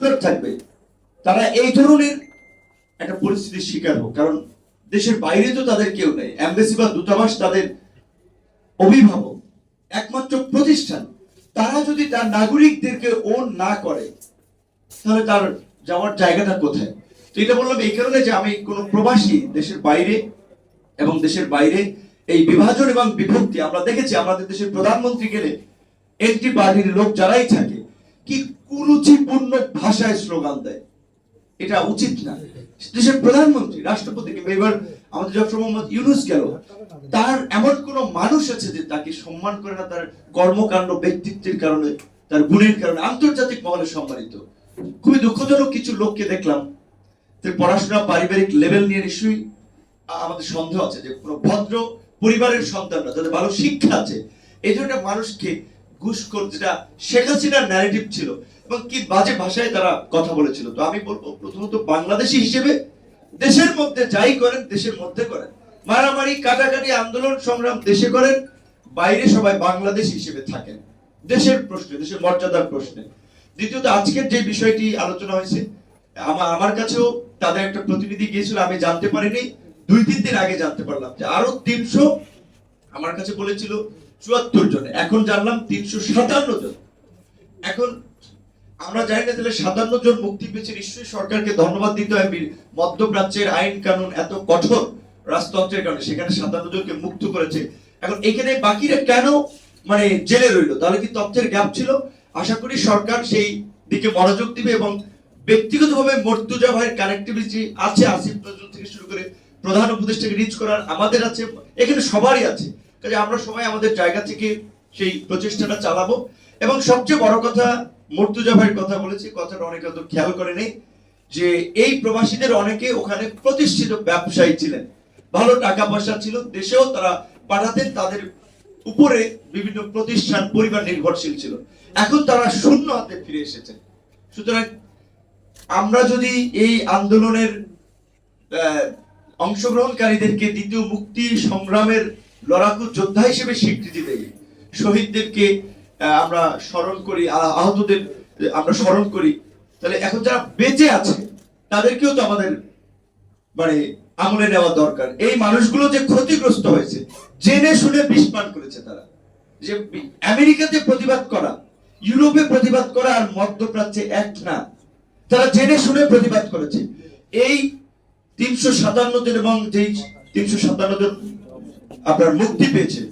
থাকবে। তারা এই ধরনের একটা পরিস্থিতির শিকার হোক। কারণ দেশের বাইরে তো তাদের কেউ নেই। অ্যাম্বাসি বা দূতাবাস তাদের অভিভাবক, একমাত্র প্রতিষ্ঠান। তারা যদি তার নাগরিকদেরকে না করে, তাহলে তার যাওয়ার জায়গাটা কোথায়? তো এটা বললাম এই কারণে যে আমি কোনো প্রবাসী দেশের বাইরে এবং দেশের বাইরে এই বিভাজন এবং বিভক্তি আমরা দেখেছি। আমাদের দেশের প্রধানমন্ত্রী গেলে একটি পার্টির লোক যারাই থাকে, কি কুরুচিপূর্ণ ভাষায় স্লোগান দেয়। এটা উচিত না। দেশের প্রধানমন্ত্রী এবার আমাদের মোহাম্মদ ইউনুস গেল তার এমন কোন মানুষ আছে যে তাকে সম্মান করে না, তার কর্মকাণ্ড, ব্যক্তিত্বের কারণে, তার গুণের কারণে, আন্তর্জাতিক মহলে সম্মানিত। খুবই দুঃখজনক কিছু লোককে দেখলাম। পড়াশোনা পারিবারিক লেভেল নিয়ে নিশ্চয়ই আমাদের সন্দেহ আছে যে কোনো ভদ্র পরিবারের সন্তানরা, যাদের ভালো শিক্ষা আছে, এই ধরনের মানুষকে ঘুষখোর যেটা শেখ হাসিনার ন্যারেটিভ ছিল এবং কি বাজে ভাষায় তারা কথা বলেছিল। তো আমি বলব, প্রথমত বাংলাদেশি হিসেবে দেশের মধ্যে যাই করেন, দেশের মধ্যে করেন। মারামারি, কাটাকাটি, আন্দোলন, সংগ্রাম দেশে করেন, বাইরে সবাই বাংলাদেশ হিসেবে থাকেন। দেশের প্রশ্নে, দেশের মর্যাদার প্রশ্নে। দ্বিতীয়ত, আজকের যে বিষয়টি আলোচনা হয়েছে আমার আমার কাছেও তাদের একটা প্রতিনিধি গিয়েছিল, আমি জানতে পারিনি। দুই, তিন দিন আগে জানতে পারলাম যে আরও তিনশো, আমার কাছে বলেছিল, চুয়াত্তর জন। এখন জানলাম তিনশো সাতান্ন জন। এখন আমরা জানি না তাহলে সাতান্ন জন মুক্তি পেয়েছে। নিশ্চয়ই সরকারকে ধন্যবাদ দিতে হয়। মধ্যপ্রাচ্যের আইন কানুন এত কঠোর রাজতন্ত্রের কারণে সেখানে সাতান্ন জনকে মুক্ত করেছে। এখন এখানে বাকিরা কেন মানে জেলে রইল? তাহলে কি তথ্যের গ্যাপ ছিল? আশা করি সরকার সেই দিকে মনোযোগ দিবে এবং ব্যক্তিগতভাবে মর্তুজা ভাইয়ের কানেক্টিভিটি আছে আসিফ নজরুল থেকে শুরু করে প্রধান উপদেষ্টাকে রিচ করার আমাদের আছে। এখানে সবারই আছে। কাজে আমরা সবাই আমাদের জায়গা থেকে সেই প্রচেষ্টাটা চালাবো। এবং সবচেয়ে বড় কথা, মর্তুজা ভাইয়ের কথা বলেছি, কথাটা অনেকে হয়তো খেয়াল করে নেই, যে এই প্রবাসীদের অনেকে ওখানে প্রতিষ্ঠিত ব্যবসায়ী ছিলেন। ভালো টাকা পয়সা ছিল, দেশেও তারা পাঠাতেন, তাদের উপরে বিভিন্ন প্রতিষ্ঠান, পরিবার নির্ভরশীল ছিল। এখন তারা শূন্য হাতে ফিরে এসেছেন সুতরাং আমরা যদি এই আন্দোলনের অংশগ্রহণকারীদেরকে দ্বিতীয় মুক্তি সংগ্রামের লড়াকু যোদ্ধা হিসেবে স্বীকৃতি দেই শহীদদেরকে আমরা স্মরণ করি আহতদের, আমরা স্মরণ করি। তাহলে এখন যারা বেঁচে আছে, তাদেরকেও তো আমাদের মানে আমলে নেওয়া দরকার। এই মানুষগুলো যে ক্ষতিগ্রস্ত হয়েছে, জেনে শুনে বিষ করেছে তারা। যে আমেরিকাতে প্রতিবাদ করা, ইউরোপে প্রতিবাদ করা আর মধ্যপ্রাচ্যে এক না, তারা জেনে শুনে প্রতিবাদ করেছে। এই তিনশো সাতান্ন জন এবং যেই তিনশো সাতান্ন জন আপনার মুক্তি পেয়েছে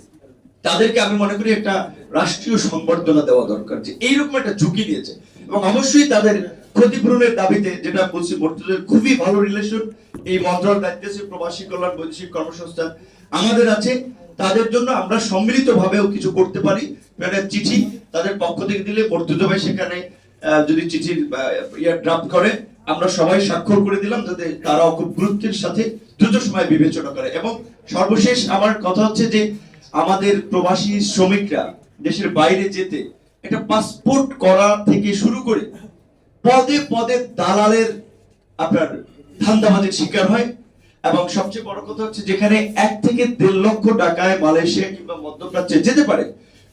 তাদেরকে আমি মনে করি একটা রাষ্ট্রীয় সংবর্ধনা দেওয়া দরকার যে এইরকম একটা ঝুঁকি নিয়েছে। এবং অবশ্যই তাদের ক্ষতিপূরণের দাবিতে যেটা বলছি মর্তুদের খুবই ভালো রিলেশন এই মন্ত্রণালয় দায়িত্বে আছে, প্রবাসী কল্যাণ, বৈদেশিক কর্মসংস্থান। আমাদের আছে, তাদের জন্য আমরা সম্মিলিত ভাবেও কিছু করতে পারি। একটা চিঠি তাদের পক্ষ থেকে দিলে মর্তুজা ভাই সেখানে যদি চিঠির ইয়ে ড্রাফট করে, আমরা সবাই স্বাক্ষর করে দিলাম যাতে তারাও খুব গুরুত্বের সাথে দ্রুত সময় বিবেচনা করে। এবং সর্বশেষ আমার কথা হচ্ছে যে আমাদের প্রবাসী শ্রমিকরা দেশের বাইরে যেতে একটা পাসপোর্ট করা থেকে শুরু করে পদে পদে দালালের আপনার ধান্দাবাজির শিকার হয়। এবং সবচেয়ে বড় কথা হচ্ছে যেখানে এক থেকে দেড় লক্ষ টাকায় মালয়েশিয়া কিংবা মধ্যপ্রাচ্যে যেতে পারে,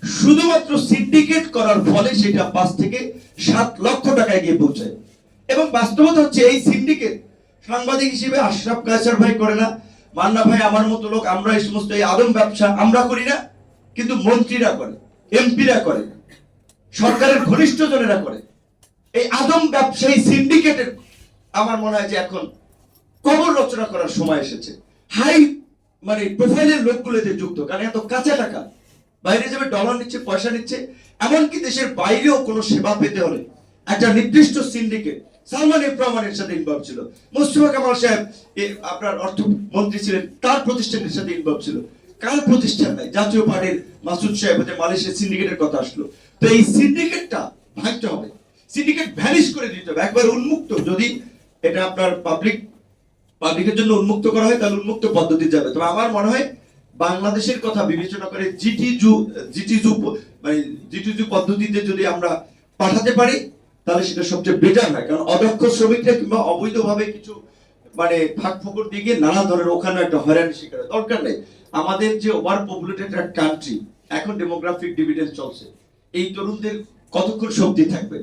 শুধুমাত্র সিন্ডিকেট করার ফলে সেটা পাঁচ থেকে সাত লক্ষ টাকায় গিয়ে পৌঁছায়। এবং বাস্তবতা হচ্ছে এই সিন্ডিকেট সাংবাদিক হিসেবে আশরাফ কায়সার ভাই করে না মান্না ভাই, আমার মতো লোক, আমরা এই সমস্ত এই আদম ব্যবসা আমরা করি না, কিন্তু মন্ত্রীরা করে, এমপিরা করে, সরকারের ঘনিষ্ঠ জনেরা করে। এই আদম ব্যবসায়ী সিন্ডিকেটের আমার মনে হয় যে এখন কবর রচনা করার সময় এসেছে। হাই মানে প্রোফাইলের লোকগুলো এতে যুক্ত, কারণ এত কাঁচা টাকা। বাইরে যাবে ডলার নিচ্ছে, পয়সা নিচ্ছে, এমনকি দেশের বাইরেও কোনো সেবা পেতে হলে একটা নির্দিষ্ট সিন্ডিকেট সালমান এফ রহমানের সাথে ইনভলভ ছিল। মোস্তফা কামাল সাহেব আপনার অর্থমন্ত্রী ছিলেন, তার প্রতিষ্ঠানের সাথে ইনভলভ ছিল। কার প্রতিষ্ঠান নাই? জাতীয় পার্টির মাসুদ সাহেব যে মালয়েশিয়া সিন্ডিকেটের কথা আসলো। তো এই সিন্ডিকেটটা ভাঙতে হবে। সিন্ডিকেট ভ্যানিশ করে দিতে হবে, একবার উন্মুক্ত। যদি এটা আপনার পাবলিক পাবলিকের জন্য উন্মুক্ত করা হয়, তাহলে উন্মুক্ত পদ্ধতি যাবে। তবে আমার মনে হয় বাংলাদেশের কথা বিবেচনা করে জিটি জু জিটি জু মানে জিটি জু পদ্ধতিতে যদি আমরা পাঠাতে পারি তাহলে সেটা সবচেয়ে বেটার হয়। কারণ অদক্ষ শ্রমিকরা কিংবা অবৈধভাবে কিছু মানে ফাঁক ফোকর গিয়ে নানা ধরনের ওখানে একটা হয়রানি শিকার দরকার নেই। আমাদের যে ওভার পপুলেটেড একটা কান্ট্রি এখন ডেমোগ্রাফিক ডিভিডেন্স চলছে। এই তরুণদের কতক্ষণ শক্তি থাকবে?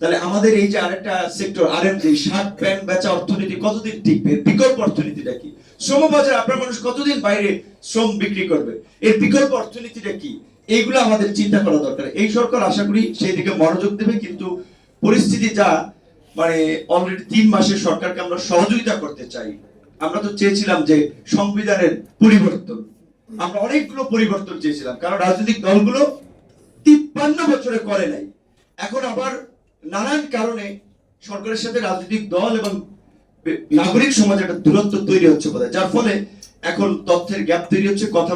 তাহলে আমাদের এই যে আরেকটা সেক্টর আর এম শার্ট প্যান্ট বেচা অর্থনীতি কতদিন টিকবে? বিকল্প অর্থনীতিটা কি? শ্রম বাজার আপনার মানুষ কতদিন বাইরে শ্রম বিক্রি করবে? এর বিকল্প অর্থনীতিটা কি? এইগুলো আমাদের চিন্তা করা দরকার। এই সরকার আশা করি সেই দিকে মনোযোগ দেবে, কিন্তু পরিস্থিতি যা মানে অলরেডি তিন মাসের সরকারকে আমরা সহযোগিতা করতে চাই। আমরা তো চেয়েছিলাম যে সংবিধানের পরিবর্তন। আমরা অনেকগুলো পরিবর্তন চেয়েছিলাম, কারণ রাজনৈতিক দলগুলো তিপ্পান্ন বছরে করে নাই। এখন আবার নানান কারণে সরকারের সাথে রাজনৈতিক দল এবং নাগরিক সমাজে একটা দূরত্ব তৈরি হচ্ছে বোধহয়, যার ফলে এখন তথ্যের গ্যাপ তৈরি হচ্ছে, কথা